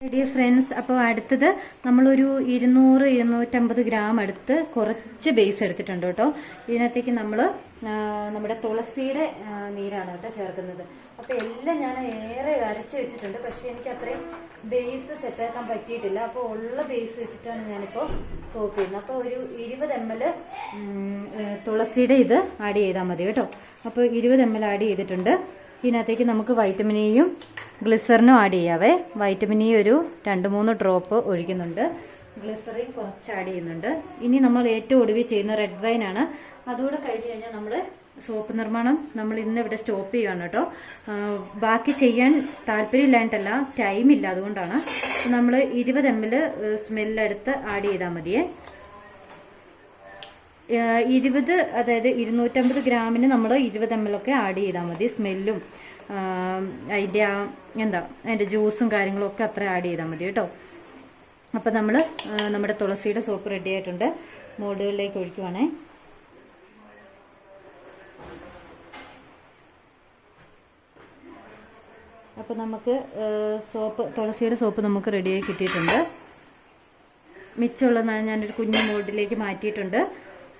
Dear friends അപ്പോൾ അടുത്തത് നമ്മളൊരു ഇരുന്നൂറ് ഇരുന്നൂറ്റമ്പത് ഗ്രാം എടുത്ത് കുറച്ച് ബേസ് എടുത്തിട്ടുണ്ട് കേട്ടോ. ഇതിനകത്തേക്ക് നമ്മൾ നമ്മുടെ തുളസിയുടെ നീരാണ് കേട്ടോ ചേർക്കുന്നത്. അപ്പോൾ എല്ലാം ഞാൻ ഏറെ അരച്ച് വെച്ചിട്ടുണ്ട്. പക്ഷേ എനിക്ക് അത്രയും ബേസ് സെറ്റാക്കാൻ പറ്റിയിട്ടില്ല. അപ്പോൾ ഉള്ള ബേസ് വെച്ചിട്ടാണ് ഞാനിപ്പോൾ സോപ്പ് ചെയ്യുന്നത്. അപ്പോൾ ഒരു ഇരുപത് എം എൽ തുളസിയുടെ ഇത് ആഡ് ചെയ്താൽ മതി കേട്ടോ. അപ്പോൾ ഇരുപത് എം എൽ ആഡ് ചെയ്തിട്ടുണ്ട്. ഇതിനകത്തേക്ക് നമുക്ക് വൈറ്റമിൻ ഇയും ഗ്ലിസറിനും ആഡ് ചെയ്യാവേ. വൈറ്റമിൻ ഇ ഒരു രണ്ട് മൂന്ന് ഡ്രോപ്പ് ഒഴിക്കുന്നുണ്ട്. ഗ്ലിസറിൻ കുറച്ച് ആഡ് ചെയ്യുന്നുണ്ട്. ഇനി നമ്മൾ ഏറ്റവും ഒടുവിൽ ചെയ്യുന്ന റെഡ് വൈൻ ആണ്. അതുകൂടെ കഴിഞ്ഞ് കഴിഞ്ഞാൽ നമ്മൾ സോപ്പ് നിർമ്മാണം നമ്മൾ ഇന്ന് ഇവിടെ സ്റ്റോപ്പ് ചെയ്യുകയാണ് കേട്ടോ. ബാക്കി ചെയ്യാൻ താല്പര്യമില്ലായിട്ടല്ല ടൈമില്ല അതുകൊണ്ടാണ്. നമ്മൾ ഇരുപത് എം എൽ സ്മെല്ലെടുത്ത് ആഡ് ചെയ്താൽ മതിയേ. ഇരുപത് അതായത് ഇരുന്നൂറ്റമ്പത് ഗ്രാമിന് നമ്മൾ ഇരുപത് എം എൽ ഒക്കെ ആഡ് ചെയ്താൽ മതി. സ്മെല്ലും അതിന്റെ ആ എന്താ അതിന്റെ ജ്യൂസും കാര്യങ്ങളും ഒക്കെ അത്ര ആഡ് ചെയ്താൽ മതി കേട്ടോ. അപ്പം നമ്മൾ നമ്മുടെ തുളസിയുടെ സോപ്പ് റെഡി ആയിട്ടുണ്ട്. മോഡുകളിലേക്ക് ഒഴിക്കുവാണേ. അപ്പോൾ നമുക്ക് സോപ്പ് തുളസിയുടെ സോപ്പ് നമുക്ക് റെഡിയായി കിട്ടിയിട്ടുണ്ട്. മിച്ചമുള്ള ഞാനൊരു കുഞ്ഞു മോഡിലേക്ക് മാറ്റിയിട്ടുണ്ട്.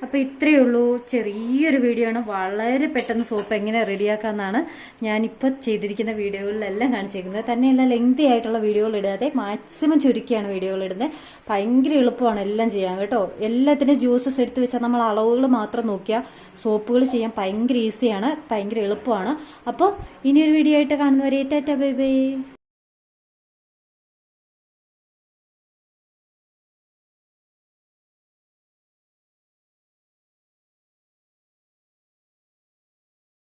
അപ്പോൾ ഇത്രയേ ഉള്ളൂ. ചെറിയൊരു വീഡിയോ ആണ്. വളരെ പെട്ടെന്ന് സോപ്പ് എങ്ങനെ റെഡിയാക്കാമെന്നാണ് ഞാനിപ്പോൾ ചെയ്തിരിക്കുന്ന വീഡിയോകളിലെല്ലാം കാണിച്ചേക്കുന്നത്. തന്നെയല്ല ലെങ്തി ആയിട്ടുള്ള വീഡിയോകൾ ഇടാതെ മാക്സിമം ചുരുക്കിയാണ് വീഡിയോകൾ ഇടുന്നത്. ഭയങ്കര എളുപ്പമാണ് എല്ലാം ചെയ്യാൻ കേട്ടോ. എല്ലാത്തിനും ജ്യൂസസ് എടുത്ത് വെച്ചാൽ നമ്മൾ അളവുകൾ മാത്രം നോക്കിയാൽ സോപ്പുകൾ ചെയ്യാൻ ഭയങ്കര ഈസിയാണ് ഭയങ്കര എളുപ്പമാണ്. അപ്പോൾ ഇനിയൊരു വീഡിയോ ആയിട്ട് കാണുന്നവരെ ടാറ്റ ബൈ ബൈ.